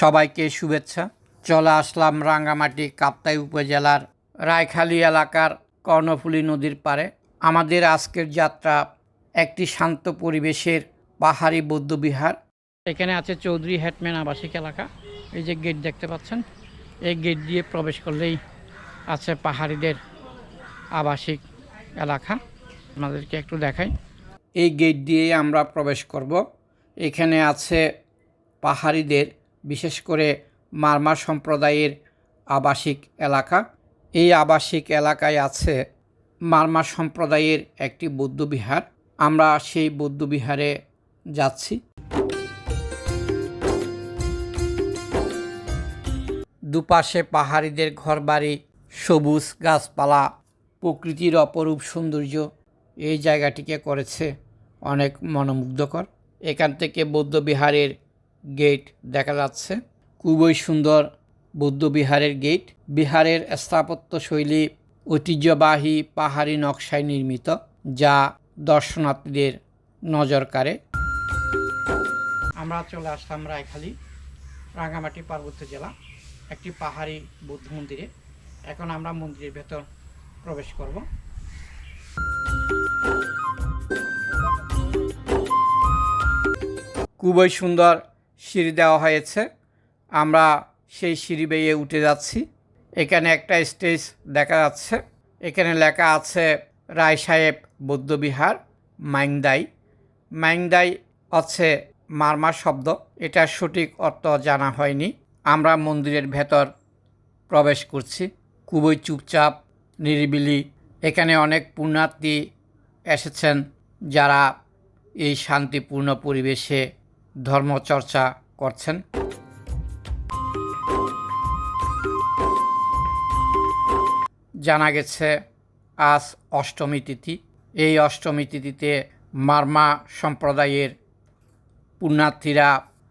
সবাইকে শুভেচ্ছা। চলে আসলাম রাঙ্গামাটি কাপ্তাই উপজেলার রায়খালী এলাকার কর্ণফুলী নদীর পাড়ে। আমাদের আজকের যাত্রা একটি শান্ত পরিবেশের পাহাড়ি বৌদ্ধবিহার এখানে আছে চৌধুরী হেডম্যান আবাসিক এলাকা। এই যে গেট দেখতে পাচ্ছেন এই গেট দিয়ে প্রবেশ করলেই আছে পাহাড়িদের আবাসিক এলাকা। আপনাদেরকে একটু দেখাই। এই গেট দিয়ে আমরা প্রবেশ করব। এখানে আছে পাহাড়িদের বিশেষ করে মারমা সম্প্রদায়ের আবাসিক এলাকা। এই আবাসিক এলাকায় আছে মারমা সম্প্রদায়ের একটি বৌদ্ধবিহার আমরা সেই বৌদ্ধবিহারে যাচ্ছি। দুপাশে পাহাড়িদের ঘরবাড়ি, সবুজ গাছপালা, প্রকৃতির অপরূপ সৌন্দর্য, এই জায়গাটিকে করেছে অনেক মনোমুগ্ধকর। এখান থেকে বৌদ্ধবিহারের গেট দেখা যাচ্ছে। খুবই সুন্দর বৌদ্ধ বিহারের গেট। বিহারের স্থাপত্য শৈলী ঐতিহ্যবাহী পাহাড়ি নকশায় নির্মিত, যা দর্শনার্থীদের নজর কাড়ে। আমরা চলে আসলাম রায়খালী রাঙামাটি পার্বত্য জেলা, একটি পাহাড়ি বৌদ্ধ মন্দিরে। এখন আমরা মন্দিরের ভেতর প্রবেশ করব। খুবই সুন্দর সিঁড়ি দেওয়া হয়েছে। আমরা সেই সিঁড়ি বেয়ে উঠে যাচ্ছি। এখানে একটা স্টেজ দেখা যাচ্ছে। এখানে লেখা আছে, রায় সাহেব বৌদ্ধবিহার, মাইংদাই। মাইংদাই হচ্ছে মারমা শব্দ। এটার সঠিক অর্থ জানা হয়নি। আমরা মন্দিরের ভেতর প্রবেশ করছি। খুবই চুপচাপ, নিরিবিলি। এখানে অনেক পুণ্যার্থী এসেছেন যারা এই শান্তিপূর্ণ পরিবেশে ধর্মচর্চা করছেন। জানা গেছে, আজ অষ্টমী তিথি। এই অষ্টমী তিথিতে মারমা সম্প্রদায়ের পুণ্যার্থীরা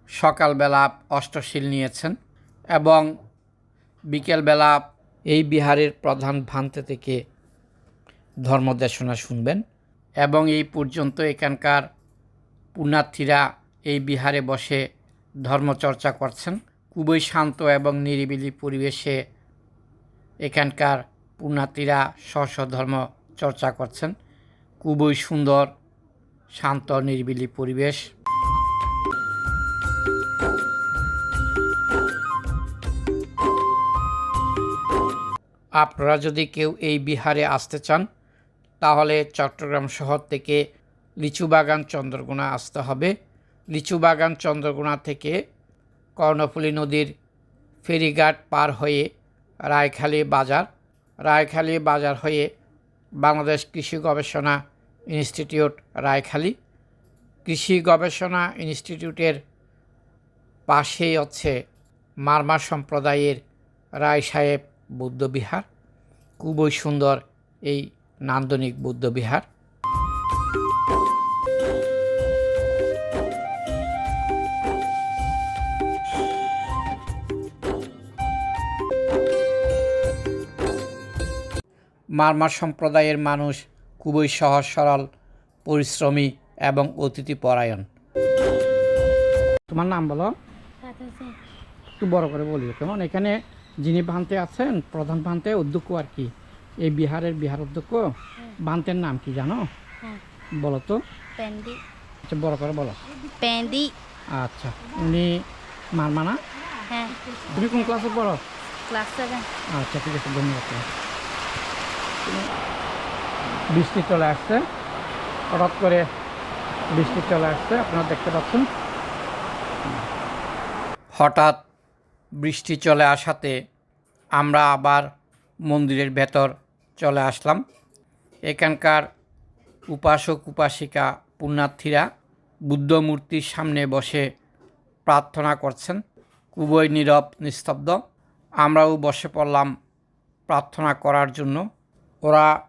সকালবেলা অষ্টশীল নিয়েছেন এবং বিকেলবেলা এই বিহারের প্রধান ভান্তে থেকে ধর্মদেশনা শুনবেন এবং এই পর্যন্ত এখানকার পুণ্যার্থীরা এই বিহারে বসে ধর্মচর্চা করছেন। খুবই শান্ত এবং নিরিবিলি পরিবেশে এখানকার পুণ্যার্থীরা স্ব ধর্ম চর্চা করছেন। খুবই সুন্দর, শান্ত, নিরিবিলি পরিবেশ। আপনারা যদি কেউ এই বিহারে আসতে চান, তাহলে চট্টগ্রাম শহর থেকে লিচুবাগান চন্দ্রগুনা আসতে হবে। লিচুবাগান চন্দ্রগুনা থেকে কর্ণফুলী নদীর ফেরিঘাট পার হয়ে রায়খালী বাজার। রায়খালী বাজার হয়ে বাংলাদেশ কৃষি গবেষণা ইনস্টিটিউট রায়খালী। কৃষি গবেষণা ইনস্টিটিউটের পাশেই হচ্ছে মারমা সম্প্রদায়ের রায় সাহেব বৌদ্ধবিহার। খুবই সুন্দর এই নান্দনিক বৌদ্ধবিহার। মারমা সম্প্রদায়ের মানুষ খুবই সহজ সরল পরিশ্রমী এবং অতিথি পরায়ণ। তোমার নাম বলো? একটু বড় করে বলি কেমন? এখানে যিনি ভান্তে আছেন প্রধান ভান্তে অধ্যক্ষ আর কি? এই বিহারের বিহার অধ্যক্ষ? ভান্তের নাম কি জানো? হ্যাঁ। বলো তো। আচ্ছা বড় করে বলো। পেন্ডি। আচ্ছা উনি মারমানা হ্যাঁ। তুমি কোন ক্লাসে পড়ো? ক্লাস সেভেন আচ্ছা ঠিক আছে ধন্যবাদ। বৃষ্টি চলে আসছে। হঠাৎ করে বৃষ্টি চলে আসছে, আপনারা দেখতে পাচ্ছেন। হঠাৎ বৃষ্টি চলে আসাতে আমরা আবার মন্দিরের ভেতর চলে আসলাম। এখানকার উপাসক, উপাসিকা, পুণ্যার্থীরা বুদ্ধ মূর্তির সামনে বসে প্রার্থনা করছেন। খুবই নীরব, নিস্তব্ধ। আমরাও বসে পড়লাম প্রার্থনা করার জন্য। ওরা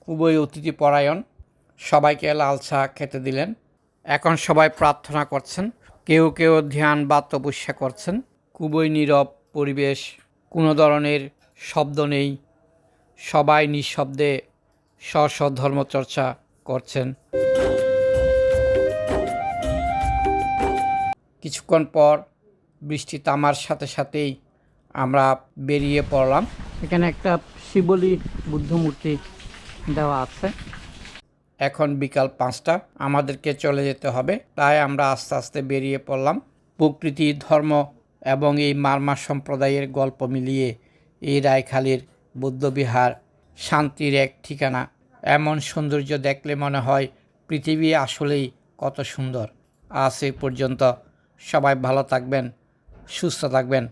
খুবই অতিথি পরায়ণ। সবাইকে লাল চা খেতে দিলেন। এখন সবাই প্রার্থনা করছেন। কেউ কেউ ধ্যান বা তপস্যা করছেন। খুবই নীরব পরিবেশ, কোনো ধরনের শব্দ নেই। সবাই নিঃশব্দে স্ব স্ব ধর্মচর্চা করছেন। কিছুক্ষণ পর বৃষ্টি তামার সাথে সাথেই আমরা বেরিয়ে পড়লাম। এখানে একটা শিবলি বুদ্ধ মূর্তি দেওয়া আছে। এখন বিকাল পাঁচটা আমাদেরকে চলে যেতে হবে। তাই আমরা আস্তে আস্তে বেরিয়ে পড়লাম। প্রকৃতি ধর্ম এবং এই মারমা সম্প্রদায়ের গল্প মিলিয়ে এই রায়খালীর বৌদ্ধবিহার শান্তির এক ঠিকানা। এমন সৌন্দর্য দেখলে মনে হয় পৃথিবী আসলেই কত সুন্দর। আজ এই পর্যন্ত সবাই ভালো থাকবেন সুস্থ থাকবেন।